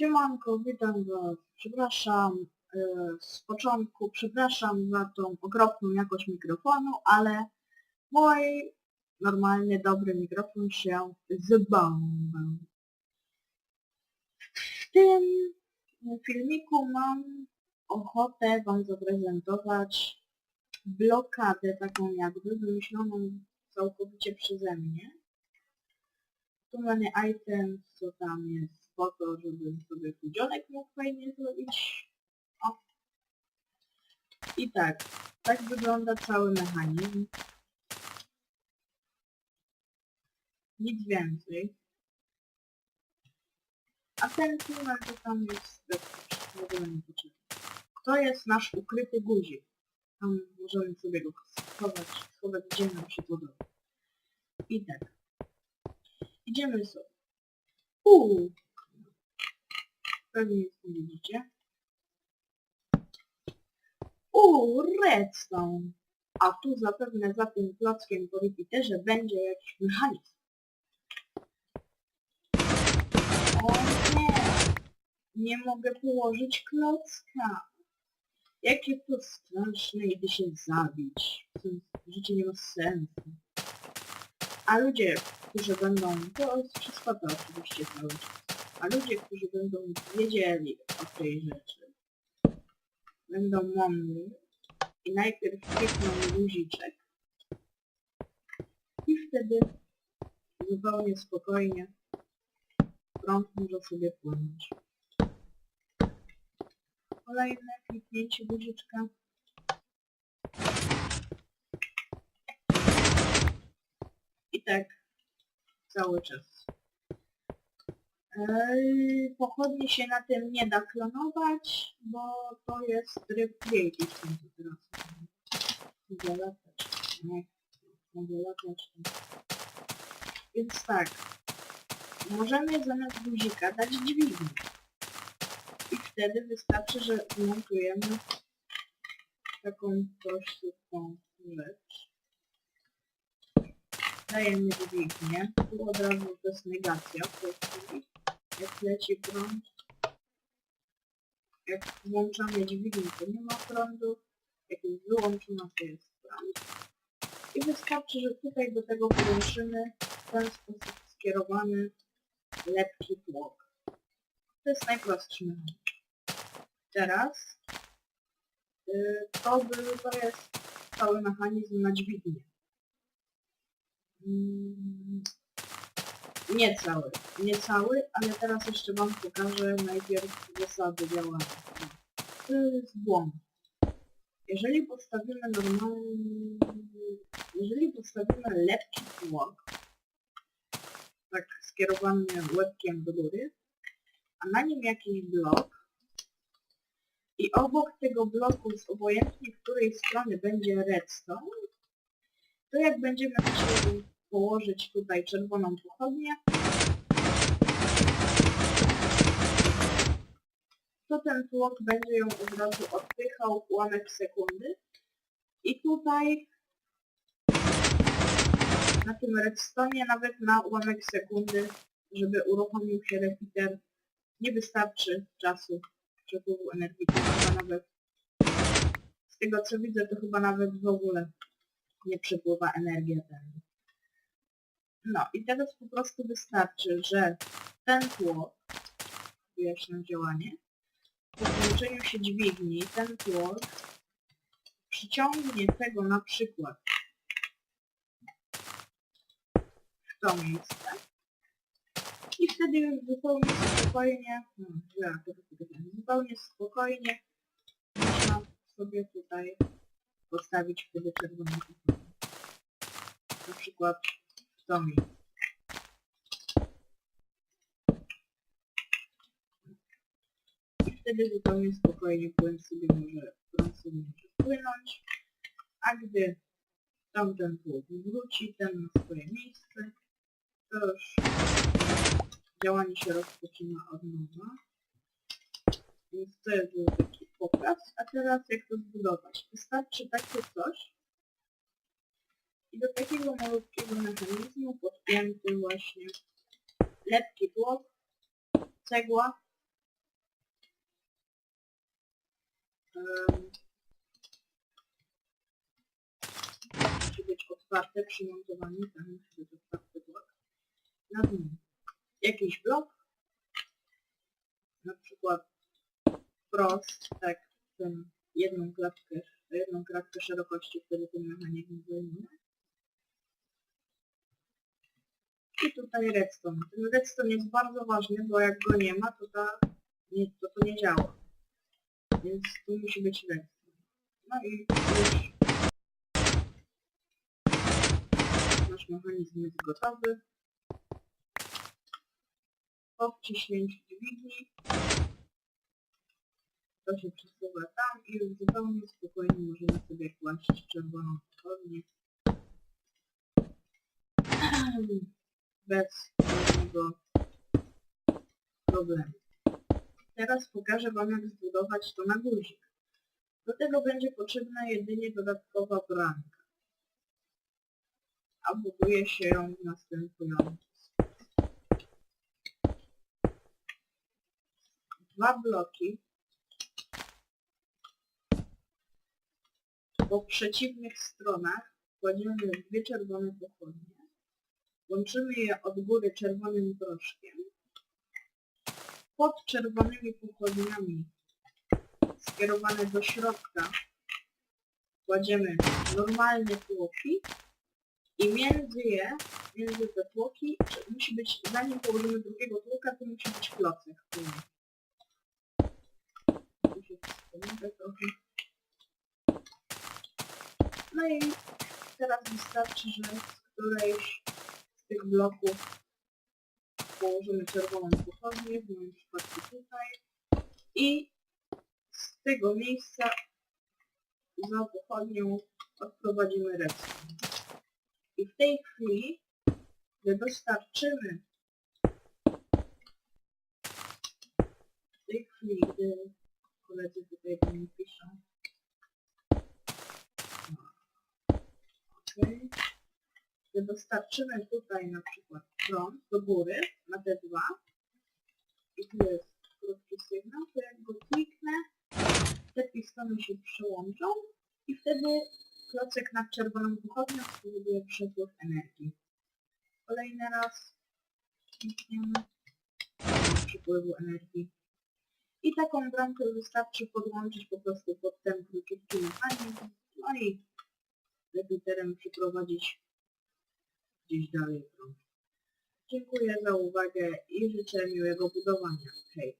Siemanko, witam was. Przepraszam e, z początku, przepraszam za tą okropną jakość mikrofonu, ale mój normalny, dobry mikrofon się zbąbał. W tym filmiku mam ochotę wam zaprezentować blokadę taką jakby wymyśloną całkowicie przeze mnie. Tu mamy item, co tam jest po to, żebym sobie chudzionek mógł fajnie zrobić. O. I tak, tak wygląda cały mechanizm. Nic więcej. A ten tunel to tam jest w. To jest nasz ukryty guzik. Tam możemy sobie go schować, schować gdzie nam się podoba. I tak. Idziemy sobie. Uuu, Pewnie nic nie widzicie. Uuu, redstone. A tu zapewne za tym klockiem po repeaterze będzie jakiś mechanizm. O nie! Nie mogę położyć klocka. Jakie to straszne, idę się zabić. Życie nie ma sensu. A ludzie, którzy będą... To jest wszystko to oczywiście cały czas. A ludzie, którzy będą wiedzieli o tej rzeczy, będą mądrzy i najpierw klikną guziczek i wtedy zupełnie spokojnie prąd może sobie płynąć. Kolejne kliknięcie guziczka. I tak cały czas. Pochodni się na tym nie da klonować, bo to jest tryb creative ten co teraz. Mogę latać. Nie. Mogę latać. Więc tak. Możemy zamiast guzika dać dźwignię. I wtedy wystarczy, że wmontujemy taką prostą rzecz. Dajemy dźwignię. Tu od razu to jest negacja w tej chwili. Jak leci prąd. Jak włączamy dźwignię, to nie ma prądu. Jak jest wyłączona, to jest prąd. I wystarczy, że tutaj do tego połączymy w ten sposób skierowany lepki tłok. To jest najprostszy mechanizm. Teraz yy, to, by, to jest cały mechanizm na dźwignię. Mm, Nie cały, nie cały, ale teraz jeszcze wam pokażę najpierw zasady działania. To jest błąd. Jeżeli postawimy normalny... Jeżeli postawimy lepki tłok, tak skierowany łebkiem do góry, a na nim jakiś blok i obok tego bloku z obojętnie której strony będzie redstone, to jak będziemy chcieli położyć tutaj czerwoną pochodnię, to ten tłok będzie ją od razu odpychał ułamek sekundy. I tutaj na tym redstone nawet na ułamek sekundy, żeby uruchomił się repeater, nie wystarczy czasu przepływu energii. Nawet z tego co widzę, to chyba nawet w ogóle nie przepływa energia. No i teraz po prostu wystarczy, że ten tłok, wyjaśniam działanie, po połączeniu się dźwigni, ten tłok przyciągnie tego na przykład w to miejsce i wtedy zupełnie spokojnie, no, ja, to tylko zupełnie spokojnie można sobie tutaj postawić wtedy kuchnię. Na przykład I wtedy zupełnie spokojnie płyn sobie może, prąd sobie może płynąć, a gdy tamten tłok wróci ten na swoje miejsce, to już działanie się rozpoczyna od nowa. Więc to jest był taki pokaz. A teraz jak to zbudować? Wystarczy takie coś i do takiego malutkiego mechanizmu podpięty właśnie lepki blok, cegła, um, musi być otwarte przymontowanie, tam musi być otwarty blok. Na nim jakiś blok, na przykład wprost, tak, ten jedną klatkę, jedną kratkę szerokości, wtedy ten mechanizm zajmuje. I tutaj redstone. Ten redstone jest bardzo ważny, bo jak go nie ma, to, ta, nie, to to nie działa. Więc tu musi być redstone. No i już nasz mechanizm jest gotowy. Po wciśnięciu dźwigni to się przesuwa tam i już zupełnie spokojnie możemy sobie kłaść czerwoną pochodnię. Bez żadnego problemu. Teraz pokażę Wam jak zbudować to na guzik. Do tego będzie potrzebna jedynie dodatkowa bramka. A buduje się ją w następujący. Dwa bloki po przeciwnych stronach kładziemy dwie czerwone pochodnie. Łączymy je od góry czerwonym proszkiem. Pod czerwonymi pochodniami skierowane do środka kładziemy normalne tłoki i między je, między te tłoki musi być, zanim położymy drugiego tłoka, to musi być klocek. No i teraz wystarczy, że z którejś tych bloków położymy czerwoną pochodnię, w moim przypadku tutaj. I z tego miejsca za pochodnią odprowadzimy redstone. I w tej chwili, gdy dostarczymy w tej chwili, gdy koledzy tutaj do mnie piszą, Okej. Gdy dostarczymy tutaj na przykład prąd do góry na T2 i tu jest krótki sygnał, to jak go kliknę, te pistony się przyłączą i wtedy klocek nad czerwoną pochodnią spowoduje przepływ energii. Kolejny raz klikniemy przepływu energii. I taką bramkę wystarczy podłączyć po prostu pod ten króciutki mechanizm, no i repeaterem przeprowadzić gdzieś dalej prąd. Dziękuję za uwagę i życzę miłego budowania. Hej!